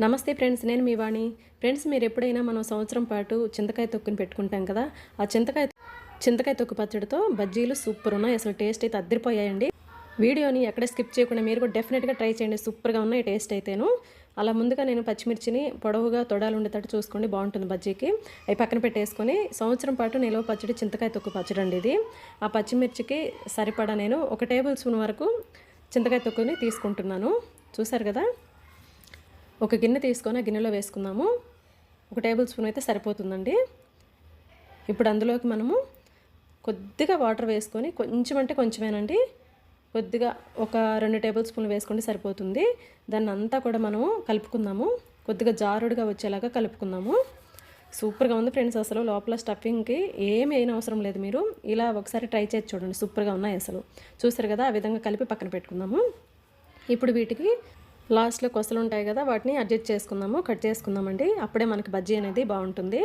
నమస్తే ఫ్రెండ్స్ నేను మీ వాణి. ఫ్రెండ్స్ మీరు ఎప్పుడైనా మనం సంవత్సరం పాటు చింతకాయ తొక్కుని పెట్టుకుంటాం కదా ఆ చింతకాయ చింతకాయ తొక్కు పచ్చడితో బజ్జీలు సూపర్ ఉన్నాయి. అసలు టేస్ట్ అయితే అద్దరిపోయాయండి. వీడియోని ఎక్కడ స్కిప్ చేయకుండా మీరు కూడా డెఫినెట్గా ట్రై చేయండి. సూపర్గా ఉన్నాయి టేస్ట్ అయితేను. అలా ముందుగా నేను పచ్చిమిర్చిని పొడవుగా తొడాలు ఉండేటట్టు చూసుకోండి. బాగుంటుంది బజ్జీకి. అవి పక్కన పెట్టేసుకొని సంవత్సరం పాటు నిలవ పచ్చడి చింతకాయ తొక్కు పచ్చడి అండి ఇది. ఆ పచ్చిమిర్చికి సరిపడా నేను ఒక టేబుల్ స్పూన్ వరకు చింతకాయ తొక్కుని తీసుకుంటున్నాను. చూసారు కదా? ఒక గిన్నె తీసుకొని ఆ గిన్నెలో వేసుకుందాము. ఒక టేబుల్ స్పూన్ అయితే సరిపోతుందండి. ఇప్పుడు అందులోకి మనము కొద్దిగా వాటర్ వేసుకొని కొంచెం అంటే కొంచెమేనండి. కొద్దిగా ఒక రెండు టేబుల్ స్పూన్లు వేసుకుంటే సరిపోతుంది. దాన్ని అంతా కూడా మనము కలుపుకుందాము. కొద్దిగా జారుడుగా వచ్చేలాగా కలుపుకుందాము. సూపర్గా ఉంది ఫ్రెండ్స్ అసలు లోపల స్టఫింగ్కి ఏమి అయిన అవసరం లేదు మీరు. ఇలా ఒకసారి ట్రై చేసి చూడండి సూపర్గా ఉన్నాయి అసలు. చూసారు కదా ఆ విధంగా కలిపి పక్కన పెట్టుకుందాము. ఇప్పుడు వీటికి లాస్ట్లో కొసలు ఉంటాయి కదా వాటిని అడ్జస్ట్ చేసుకుందాము కట్ చేసుకుందామండి. అప్పుడే మనకి బజ్జీ అనేది బాగుంటుంది.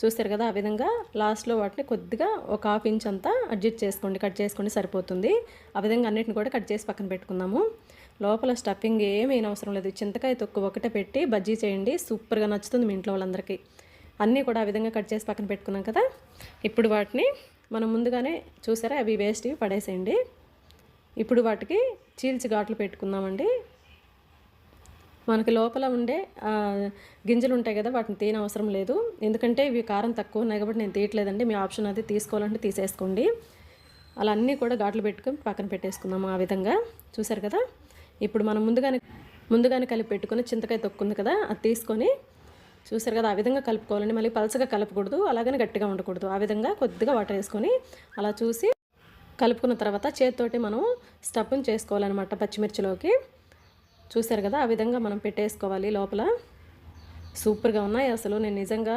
చూస్తారు కదా ఆ విధంగా లాస్ట్లో వాటిని కొద్దిగా ఒక హాఫ్ ఇంచ్ అంతా అడ్జస్ట్ చేసుకోండి కట్ చేసుకోండి సరిపోతుంది. ఆ విధంగా అన్నిటిని కూడా కట్ చేసి పక్కన పెట్టుకుందాము. లోపల స్టఫింగ్ ఏమీ అవసరం లేదు. చింతకాయ తొక్కు ఒకటే పెట్టి బజ్జీ చేయండి సూపర్గా నచ్చుతుంది మీ ఇంట్లో వాళ్ళందరికీ. అన్నీ కూడా ఆ విధంగా కట్ చేసి పక్కన పెట్టుకున్నాం కదా ఇప్పుడు వాటిని మనం ముందుగానే చూసారా అవి వేస్ట్ పడేసేయండి. ఇప్పుడు వాటికి చీల్చి ఘాట్లు పెట్టుకుందామండి. మనకి లోపల ఉండే గింజలు ఉంటాయి కదా వాటిని తీయని అవసరం లేదు. ఎందుకంటే ఇవి కారం తక్కువ ఉన్నాయి కాబట్టి నేను తీయట్లేదండి. మీ ఆప్షన్ అది తీసుకోవాలంటే తీసేసుకోండి. అలా అన్నీ కూడా ఘాట్లు పెట్టుకొని పక్కన పెట్టేసుకుందాము ఆ విధంగా. చూసారు కదా? ఇప్పుడు మనం ముందుగానే ముందుగానే కలిపి పెట్టుకుని చింతకాయ తొక్కుంది కదా అది తీసుకొని చూసారు కదా ఆ విధంగా కలుపుకోవాలండి. మళ్ళీ పలసగా కలపకూడదు అలాగని గట్టిగా ఉండకూడదు. ఆ విధంగా కొద్దిగా వాటర్ వేసుకొని అలా చూసి కలుపుకున్న తర్వాత చేతితోటి మనం స్టఫ్ని చేసుకోవాలన్నమాట పచ్చిమిర్చిలోకి. చూసారు కదా ఆ విధంగా మనం పెట్టేసుకోవాలి లోపల. సూపర్గా ఉన్నాయి అసలు. నేను నిజంగా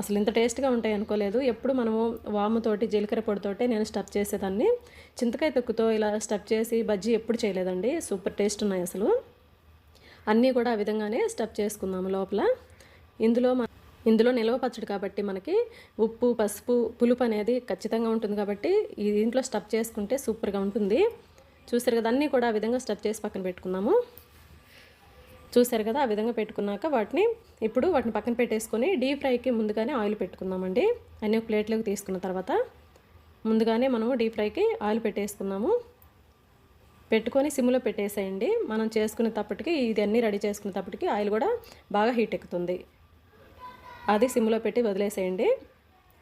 అసలు ఇంత టేస్ట్గా ఉంటాయి అనుకోలేదు. ఎప్పుడు మనము వాముతోటి జీలకర్ర పొడితోటి నేను స్టఫ్ చేసేదాన్ని. చింతకాయ తొక్కుతో ఇలా స్టఫ్ చేసి బజ్జీ ఎప్పుడు చేయలేదండి. సూపర్ టేస్ట్ ఉన్నాయి అసలు. అన్నీ కూడా ఆ విధంగానే స్టఫ్ చేసుకుందాము లోపల. ఇందులో మన ఇందులో నిల్వ పచ్చడి కాబట్టి మనకి ఉప్పు పసుపు పులుపు అనేది ఖచ్చితంగా ఉంటుంది కాబట్టి ఈ దీంట్లో స్టఫ్ చేసుకుంటే సూపర్గా ఉంటుంది. చూసారు కదా అన్నీ కూడా ఆ విధంగా స్టఫ్ చేసి పక్కన పెట్టుకుందాము చూసారు కదా ఆ విధంగా పెట్టుకున్నాక వాటిని ఇప్పుడు వాటిని పక్కన పెట్టేసుకొని డీప్ ఫ్రైకి ముందుగానే ఆయిల్ పెట్టుకుందామండి. అన్నీ ఒక ప్లేట్లోకి తీసుకున్న తర్వాత ముందుగానే మనము డీప్ ఫ్రైకి ఆయిల్ పెట్టేసుకుందాము పెట్టుకొని సిమ్లో పెట్టేసేయండి. మనం చేసుకునేటప్పటికి ఇది అన్నీ రెడీ చేసుకునేటప్పటికి ఆయిల్ కూడా బాగా హీట్ ఎక్కుతుంది. అది సిమ్లో పెట్టి వదిలేసేయండి.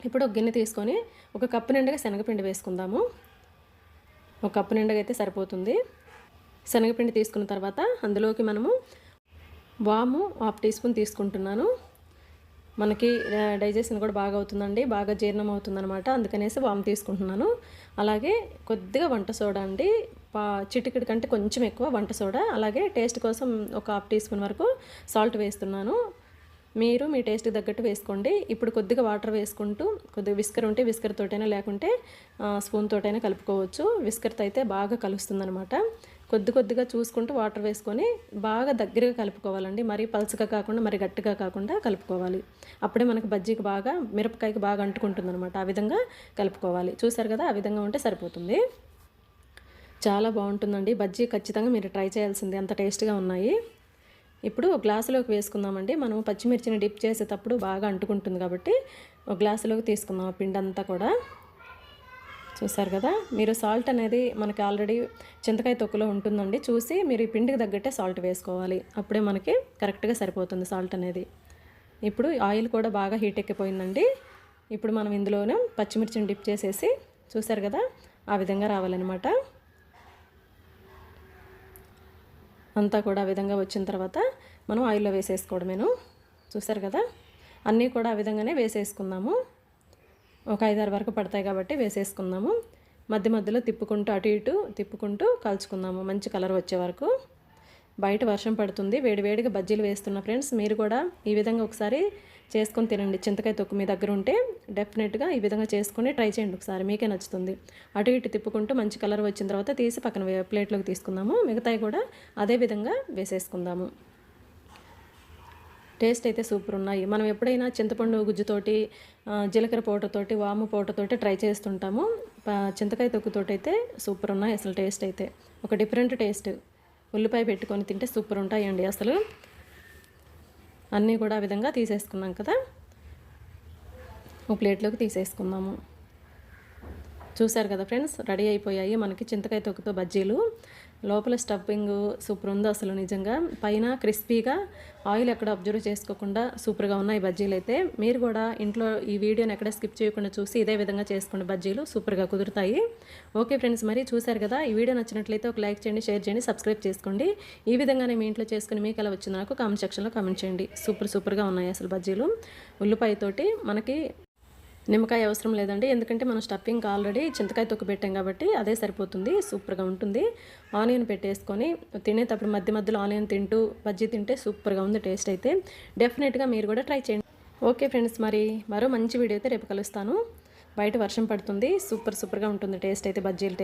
ఇప్పుడు ఒక గిన్నె తీసుకొని ఒక కప్పు నిండుగా శనగపిండి వేసుకుందాము. ఒక కప్పు నిండుగా అయితే సరిపోతుంది. శనగపిండి తీసుకున్న తర్వాత అందులోకి మనము వాము హాఫ్ టీ స్పూన్ తీసుకుంటున్నాను. మనకి డైజెషన్ కూడా బాగా అవుతుందండి బాగా జీర్ణం అవుతుందన్నమాట. అందుకనేసి వాము తీసుకుంటున్నాను. అలాగే కొద్దిగా వంట సోడా అండి. పా చిటికెడు కంటే కొంచెం ఎక్కువ వంట సోడా. అలాగే టేస్ట్ కోసం ఒక హాఫ్ టీ స్పూన్ వరకు సాల్ట్ వేస్తున్నాను. మీరు మీ టేస్ట్కి తగ్గట్టు వేసుకోండి. ఇప్పుడు కొద్దిగా వాటర్ వేసుకుంటూ కొద్దిగా విస్కర్ ఉంటే విస్కర్ తోటైనా లేకుంటే స్పూన్ తోటైనా కలుపుకోవచ్చు. విస్కర్తో అయితే బాగా కలుస్తుందనమాట కొద్ది కొద్దిగా చూసుకుంటూ వాటర్ వేసుకొని బాగా దగ్గరగా కలుపుకోవాలండి. మరీ పలుచగా కాకుండా మరి గట్టిగా కాకుండా కలుపుకోవాలి. అప్పుడే మనకు బజ్జీకి బాగా మిరపకాయకి బాగా అంటుకుంటుంది అనమాట ఆ విధంగా కలుపుకోవాలి. చూసారు కదా ఆ విధంగా ఉంటే సరిపోతుంది. చాలా బాగుంటుందండి. బజ్జీ ఖచ్చితంగా మీరు ట్రై చేయాల్సింది. అంత టేస్ట్గా ఉన్నాయి. ఇప్పుడు ఒక గ్లాసులోకి వేసుకుందామండి. మనం పచ్చిమిర్చిని డిప్ చేసేటప్పుడు బాగా అంటుకుంటుంది కాబట్టి ఒక గ్లాసులోకి తీసుకుందాం ఆ పిండి అంతా కూడా. చూసారు కదా? మీరు సాల్ట్ అనేది మనకి ఆల్రెడీ చింతకాయ తొక్కులో ఉంటుందండి. చూసి మీరు ఈ పిండికి తగ్గట్టే సాల్ట్ వేసుకోవాలి. అప్పుడే మనకి కరెక్ట్గా సరిపోతుంది సాల్ట్ అనేది. ఇప్పుడు ఆయిల్ కూడా బాగా హీట్ ఎక్కిపోయిందండి. ఇప్పుడు మనం ఇందులోనే పచ్చిమిర్చిని డిప్ చేసేసి చూసారు కదా? ఆ విధంగా రావాలన్నమాట. అంతా కూడా ఆ విధంగా వచ్చిన తర్వాత మనం ఆయిల్లో వేసేసుకోవడమేను. చూసారు కదా? అన్నీ కూడా ఆ విధంగానే వేసేసుకుందాము. ఒక ఐదారు వరకు పడతాయి కాబట్టి వేసేసుకుందాము. మధ్య మధ్యలో తిప్పుకుంటూ అటు ఇటు తిప్పుకుంటూ కాల్చుకుందాము. మంచి కలర్ వచ్చే వరకు. బయట వర్షం పడుతుంది. వేడివేడిగా బజ్జీలు వేస్తున్న ఫ్రెండ్స్ మీరు కూడా ఈ విధంగా ఒకసారి చేసుకొని తినండి. చింతకాయ తొక్కు మీ దగ్గర ఉంటే డెఫినెట్గా ఈ విధంగా చేసుకొని ట్రై చేయండి ఒకసారి. మీకే నచ్చుతుంది. అటు ఇటు తిప్పుకుంటూ మంచి కలర్ వచ్చిన తర్వాత తీసి పక్కన వే- ప్లేట్లోకి తీసుకుందాము. మిగతాయి కూడా అదే విధంగా వేసేసుకుందాము. టేస్ట్ అయితే సూపర్ ఉన్నాయి. మనం ఎప్పుడైనా చింతపండు గుజ్జుతోటి జీలకర్ర పౌడర్తోటి వాము పౌడర్తోటి ట్రై చేస్తుంటాము. చింతకాయ తొక్కుతోటి అయితే సూపర్ ఉన్నాయి అసలు టేస్ట్ అయితే. ఒక డిఫరెంట్ టేస్ట్. ఉల్లిపాయ పెట్టుకొని తింటే సూపర్ ఉంటాయండి అసలు. అన్నీ కూడా ఆ విధంగా తీసేసుకున్నాం కదా. ఒక ప్లేట్లోకి తీసేసుకుందాము. చూశారు కదా ఫ్రెండ్స్? రెడీ అయిపోయాయి మనకి చింతకాయ తొక్కుతో బజ్జీలు. లోపల స్టఫింగ్ సూపర్ ఉందో అసలు నిజంగా. పైన క్రిస్పీగా ఆయిల్ ఎక్కడ అబ్జర్వ్ చేసుకోకుండా సూపర్గా ఉన్నాయి బజ్జీలు అయితే. మీరు కూడా ఇంట్లో ఈ వీడియోని ఎక్కడ స్కిప్ చేయకుండా చూసి ఇదే విధంగా చేసుకోండి బజ్జీలు. సూపర్గా కుదురుతాయి. ఓకే ఫ్రెండ్స్ మరి చూశారు కదా? ఈ వీడియో నచ్చినట్లయితే ఒక లైక్ చేయండి షేర్ చేయండి సబ్స్క్రైబ్ చేసుకోండి. ఈ విధంగానే మీ ఇంట్లో చేసుకుని మీకు ఎలా వచ్చిందో నాకు కామెంట్ సెక్షన్లో కామెంట్ చేయండి. సూపర్ సూపర్గా ఉన్నాయి అసలు బజ్జీలు. ఉల్లిపాయతోటి మనకి నిమ్మకాయ అవసరం లేదండి. ఎందుకంటే మనం స్టఫింగ్ ఆల్రెడీ చింతకాయ తొక్కు పెట్టాం కాబట్టి అదే సరిపోతుంది. సూపర్గా ఉంటుంది. ఆనియన్ పెట్టేసుకొని తినేటప్పుడు మధ్య మధ్యలో ఆనియన్ తింటూ బజ్జీ తింటే సూపర్గా ఉంది టేస్ట్ అయితే. డెఫినెట్గా మీరు కూడా ట్రై చేయండి. ఓకే ఫ్రెండ్స్ మరి మరో మంచి వీడియో అయితే రేపు కలుస్తాను. బయట వర్షం పడుతుంది. సూపర్ సూపర్గా ఉంటుంది టేస్ట్ అయితే బజ్జీలు